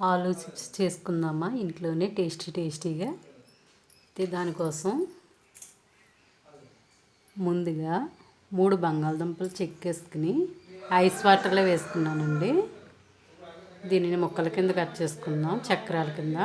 ఆలు చిప్స్ చేసుకుందామా? ఇంట్లోనే టేస్టీ టేస్టీగా. అయితే దానికోసం ముందుగా మూడు బంగాళదుంపలు చెక్కేసుకుని ఐస్ వాటర్లో వేసుకున్నానండి. దీనిని ముక్కల కింద కట్ చేసుకుందాం చక్రాల కింద.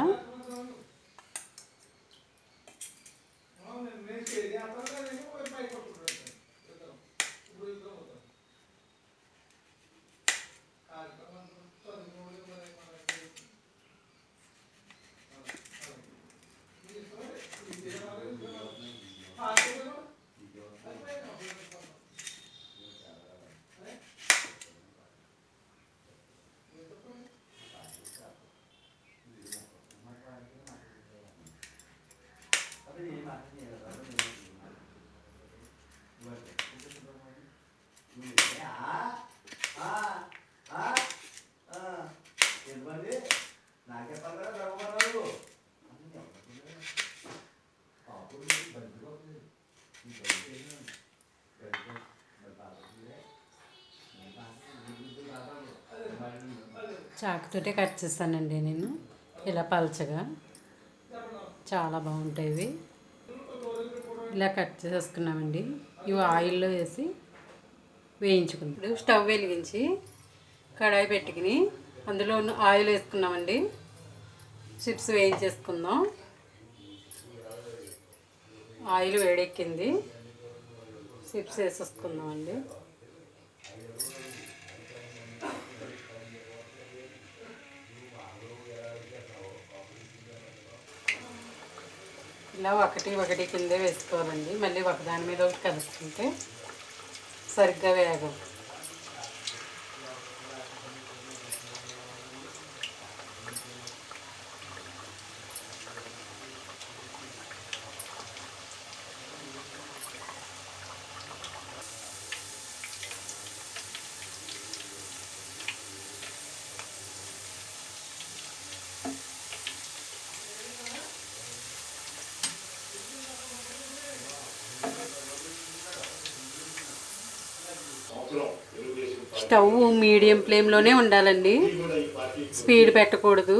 చాకుతోటే కట్ చేస్తానండి నేను. ఇలా పలచగా. చాలా బాగుంటాయి ఇవి. ఇలా కట్ చేసేసుకున్నామండి. ఇవి ఆయిల్లో వేసి వేయించుకుందాం. ఇప్పుడు స్టవ్ వెలిగించి కడాయి పెట్టుకుని అందులో ఆయిల్ వేసుకున్నామండి. చిప్స్ వేయించేసుకుందాం. ఆయిల్ వేడెక్కింది. చిప్స్ వేసేసుకుందామండి. ఇలా ఒకటి ఒకటి కిందే వేసుకోవాలండి. మళ్ళీ ఒకదాని మీద ఒకటి కలుపుకుంటే సరిగ్గా వేగం స్టవ్ మీడియం ఫ్లేమ్లోనే ఉండాలండి. స్పీడ్ పెట్టకూడదు.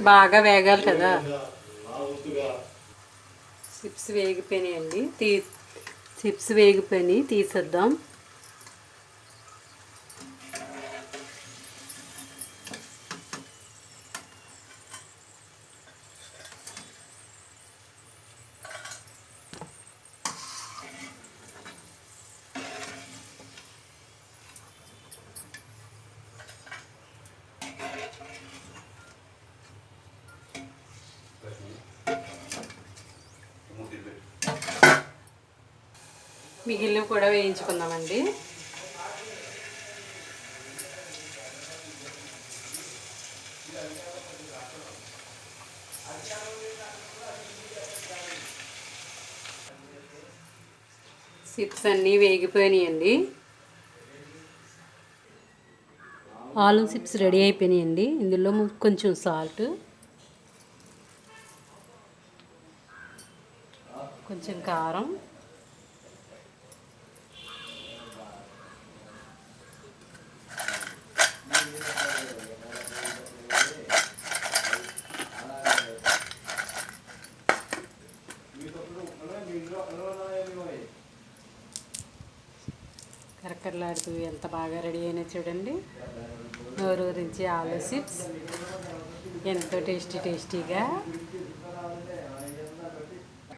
బాగా వేగాలి కదా. చిప్స్ వేగిపోయినాయండి. తీ చిప్స్ వేగిపోయినాయి. తీసేద్దాం. మిగిలినవి కూడా వేయించుకుందామండి. చిప్స్ అన్నీ వేగిపోయినాయండి. ఆలు చిప్స్ రెడీ అయిపోయినాయండి. ఇందులో కొంచెం సాల్ట్. కొంచెం కారం. కరకరలాడుతూ ఎంత బాగా రెడీ అయినా చూడండి. నోరూరించి ఆలు చిప్స్. ఎంతో టేస్టీ టేస్టీగా.